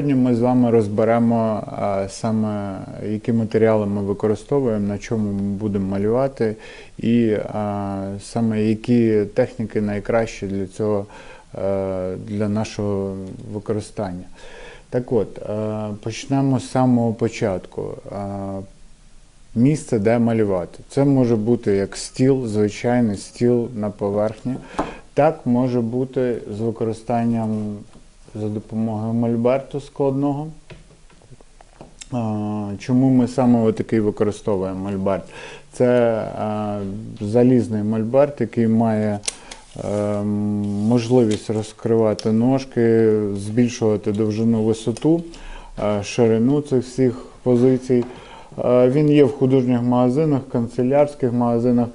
Сьогодні ми з вами розберемо а, саме які матеріали ми використовуємо, на чому ми будемо малювати, і а, саме які техніки найкращі для цього е, для нашого використання. Так от, е, почнемо з самого початку. Е, Місце, де малювати. Це може бути як стіл, звичайний стіл на поверхні. Так може бути з використанням за допомогою мольберту складного. Чому ми саме такий використовуємо мольберт? Це залізний мольберт, який має е, можливість розкривати ножки, збільшувати довжину висоту, е, ширину цих всіх позицій. Е, Він є в художніх магазинах, канцелярських магазинах.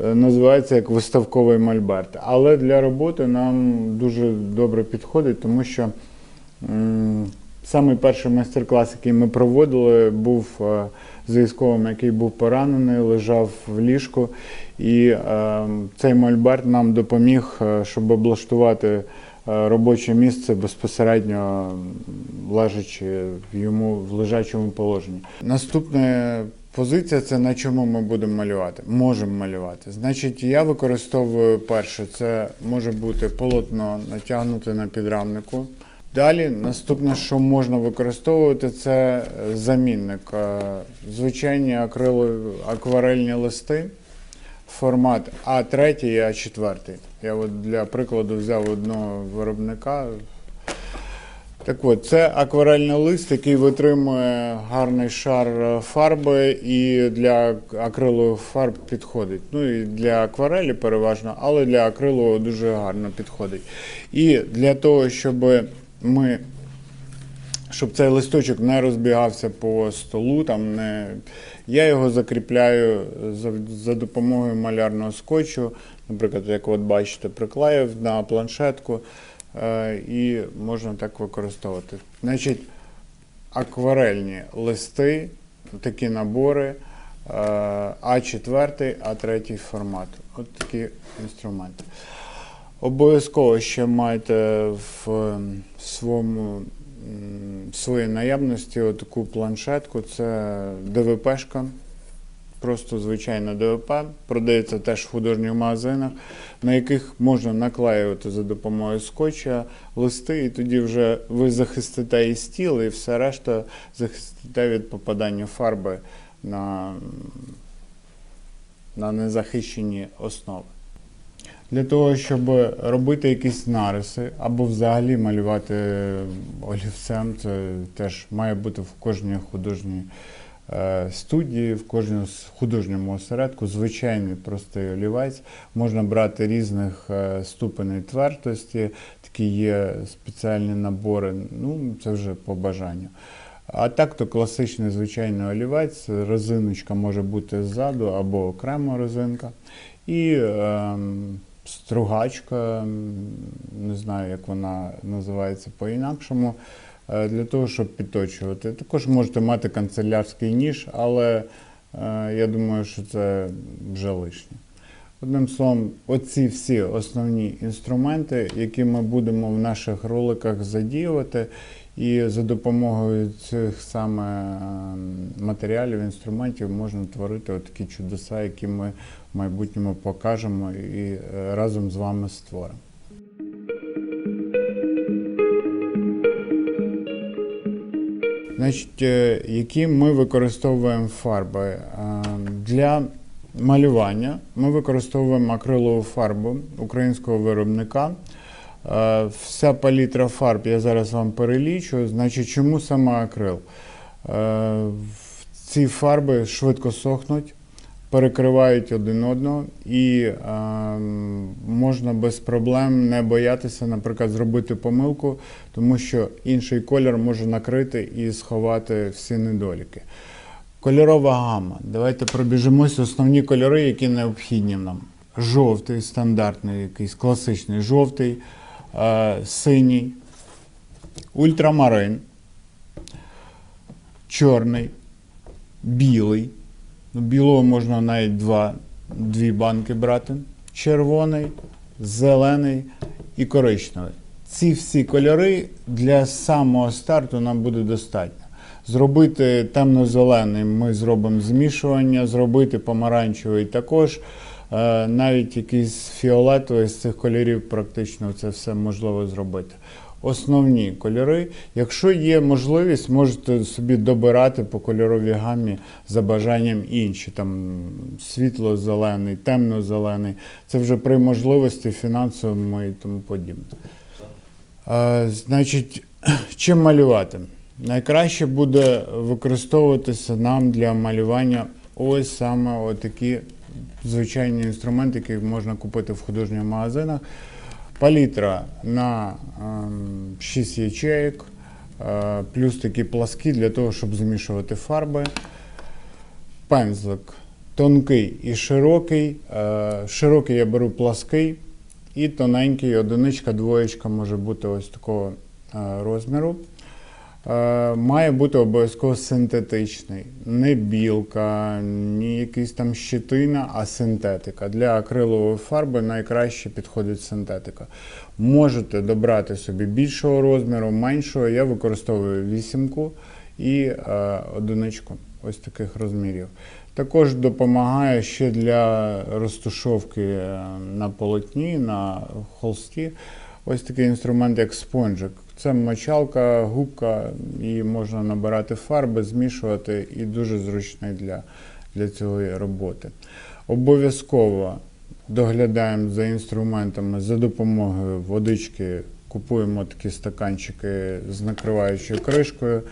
Е, Називається як виставковий мольберт. Але для роботи нам дуже добре підходить, тому що самий перший майстер-клас, який ми проводили, був е, з військовим, який був поранений, лежав в ліжку. І е, цей мольберт нам допоміг, щоб облаштувати робоче місце безпосередньо лежачи йому в лежачому положенні. Наступне позиція це на чому ми будемо малювати. Можемо малювати. Значить, я використовую перше, це може бути полотно натягнуте на підрамнику. Далі наступне, що можна використовувати, це замінник. Е, Звичайні акрилові акварельні листи формат А3 і А4. Я от для прикладу взяв одного виробника. Так от, це акварельний лист, який витримує гарний шар фарби і для акрилових фарб підходить. Ну і для акварелі переважно, але для акрилового дуже гарно підходить. І для того, щоб ми щоб цей листочок не розбігався по столу, там не... я його закріпляю за, за допомогою малярного скотчу. Наприклад, як от бачите, приклеїв на планшетку і можна так використовувати. Значить, акварельні листи, такі набори, е, А4, А3 формат. От такі інструменти. Обов'язково ще маєте в своєму своїй наявності таку планшетку. Це ДВПшка, просто звичайна ДВП. Продається теж в художніх магазинах, на яких можна наклеювати за допомогою скотча листи, і тоді вже ви захистите і стіл, і все решта захистите від попадання фарби на, на незахищені основи. Для того, щоб робити якісь нариси або взагалі малювати олівцем, це теж має бути в кожній художній студії, в кожному художньому осередку звичайний простий олівець. Можна брати різних е, ступеней твердості, такі є спеціальні набори, ну це вже по бажанню. А так то класичний звичайний олівець, резиночка може бути ззаду або окрема резинка. І ем, стругачка, не знаю, як вона називається по-інакшому, е, для того, щоб підточувати. Також можете мати канцелярський ніж, але е, я думаю, що це вже лишнє. Одним словом, оці всі основні інструменти, які ми будемо в наших роликах задіювати, і за допомогою цих саме ем, матеріалів, інструментів можна творити такі чудеса, які ми в майбутньому покажемо і е, разом з вами створимо. Значить, е, які ми використовуємо фарби? Е, Для малювання ми використовуємо акрилову фарбу українського виробника. Е, Вся палітра фарб я зараз вам перелічу. Значить, чому саме акрил? Ці фарби швидко сохнуть, перекривають один одного і е, можна без проблем не боятися, наприклад, зробити помилку, тому що інший колір може накрити і сховати всі недоліки. Кольорова гама. Давайте пробіжимося основні кольори, які необхідні нам. Жовтий, стандартний, якийсь класичний жовтий, е, синій, ультрамарин, чорний, білий. Ну, білого можна навіть два, дві банки брати. Червоний, зелений і коричневий. ці всі кольори для самого старту нам буде достатньо. Зробити темно-зелений ми зробимо змішування, зробити помаранчевий також. Е, Навіть якийсь фіолетовий з цих кольорів практично це все можливо зробити. Основні кольори. Якщо є можливість, можете собі добирати по кольоровій гамі за бажанням інші, там світло-зелений, темно-зелений. Це вже при можливості фінансовому і тому подібне. Е, Значить, чим малювати? Найкраще буде використовуватися нам для малювання ось саме такі звичайні інструменти, які можна купити в художніх магазинах. Палітра на ем, 6 ячеїк, е, плюс такі пласки для того, щоб змішувати фарби. Пензлик тонкий і широкий. Е, Широкий я беру плаский і тоненький, одиничка, двоєчка може бути ось такого е, розміру. Е, Має бути обов'язково синтетичний. Не білка, ні якийсь там щитина, а синтетика. Для акрилової фарби найкраще підходить синтетика. Можете добрати собі більшого розміру, меншого. Я використовую вісімку і е, одиничку ось таких розмірів. Також допомагає ще для розтушовки е, на полотні, на холсті. Ось такий інструмент, як спонжик. Це мочалка, губка, її можна набирати фарби, змішувати, і дуже зручний для, для цієї роботи. Обов'язково доглядаємо за інструментами за допомогою водички. Купуємо такі стаканчики з накриваючою кришкою.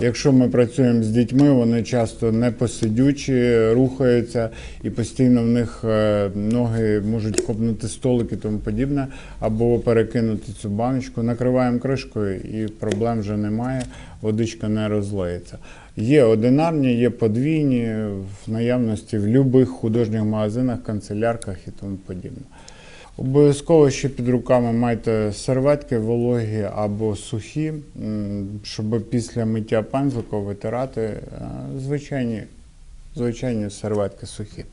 Якщо ми працюємо з дітьми, вони часто не посидючі, рухаються і постійно в них е, ноги можуть копнути столик і тому подібне, або перекинути цю баночку. Накриваємо кришкою і проблем вже немає, водичка не розлиється. Є одинарні, є подвійні в наявності в будь-яких художніх магазинах, канцелярках і тому подібне. Обов'язково ще під руками майте серветки вологі або сухі, щоб після миття пензлика витирати е, звичайні, звичайні серветки сухі.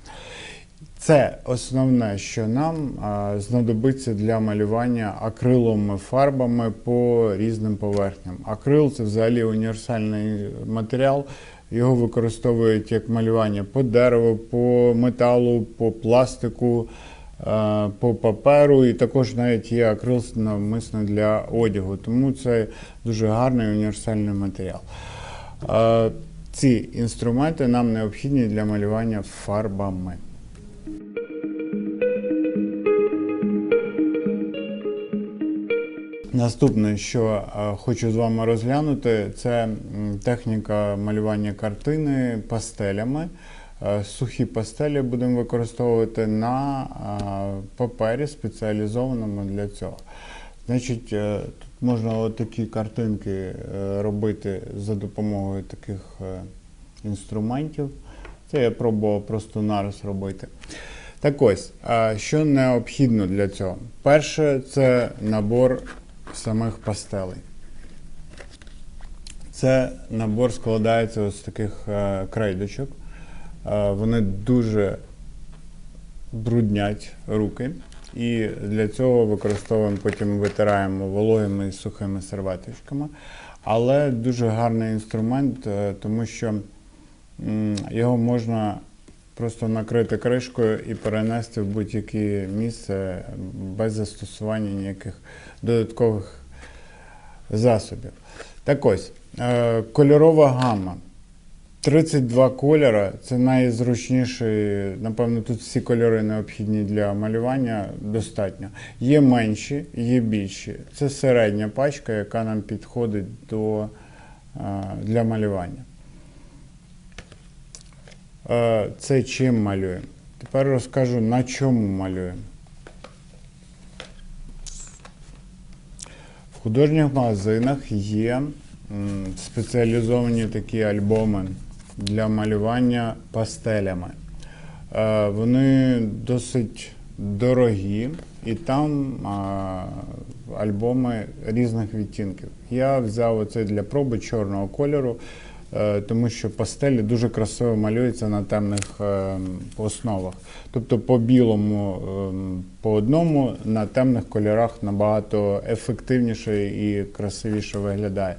Це основне, що нам знадобиться для малювання акриловими фарбами по різним поверхням. Акрил це взагалі універсальний матеріал. Його використовують як малювання по дереву, по металу, по пластику, е, по паперу, і також навіть є акрил навмисно для одягу. Тому це дуже гарний універсальний матеріал. Е, Ці інструменти нам необхідні для малювання фарбами. Наступне, що е, хочу з вами розглянути, це техніка малювання картини пастелями. Е, Сухі пастелі будемо використовувати на е, папері, спеціалізованому для цього. Значить, е, тут можна отакі картинки робити за допомогою таких інструментів. Це я пробував просто нараз робити. Так ось, що необхідно для цього? Перше, це набор самих пастелей. Це набор складається з таких крейдочок. Вони дуже бруднять руки. І для цього використовуємо, потім витираємо вологими і сухими серветочками. Але дуже гарний інструмент, е, тому що його можна просто накрити кришкою і перенести в будь-яке місце без застосування ніяких додаткових засобів. Так ось, е, кольорова гама. 32 кольора це найзручніший, напевно, тут всі кольори необхідні для малювання достатньо. Є менші, є більші. Це середня пачка, яка нам підходить до, для малювання. Це чим малюємо? Тепер розкажу на чому малюємо. В художніх магазинах є спеціалізовані такі альбоми для малювання пастелями. Е, Вони досить дорогі, і там альбоми різних відтінків. Я взяв оцей для проби чорного кольору. е, тому що пастелі дуже красиво малюються на темних е, основах. Тобто по білому е, по одному на темних кольорах набагато ефективніше і красивіше виглядає.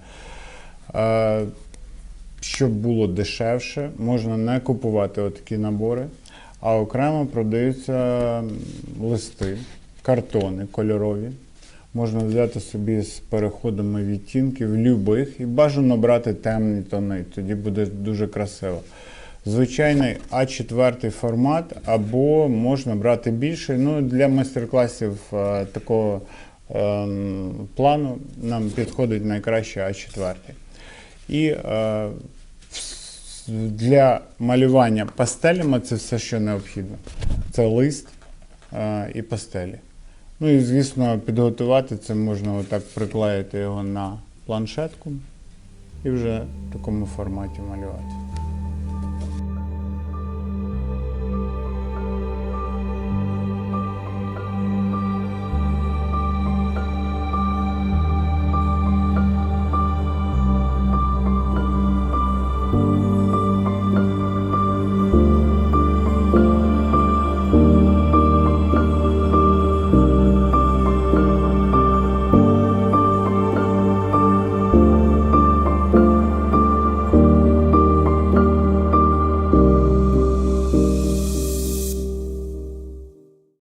Е, Щоб було дешевше, можна не купувати отакі набори, а окремо продаються листи, картони кольорові. Можна взяти собі з переходами відтінків любих і бажано брати темні тони, тоді буде дуже красиво. Звичайний А4 формат, або можна брати більший. Ну, для майстер-класів е, такого ем, плану нам підходить найкраще А4. І е, для малювання пастелями це все, що необхідно. Це лист е, і пастелі. Ну і звісно, підготувати це можна отак приклеїти його на планшетку і вже в такому форматі малювати.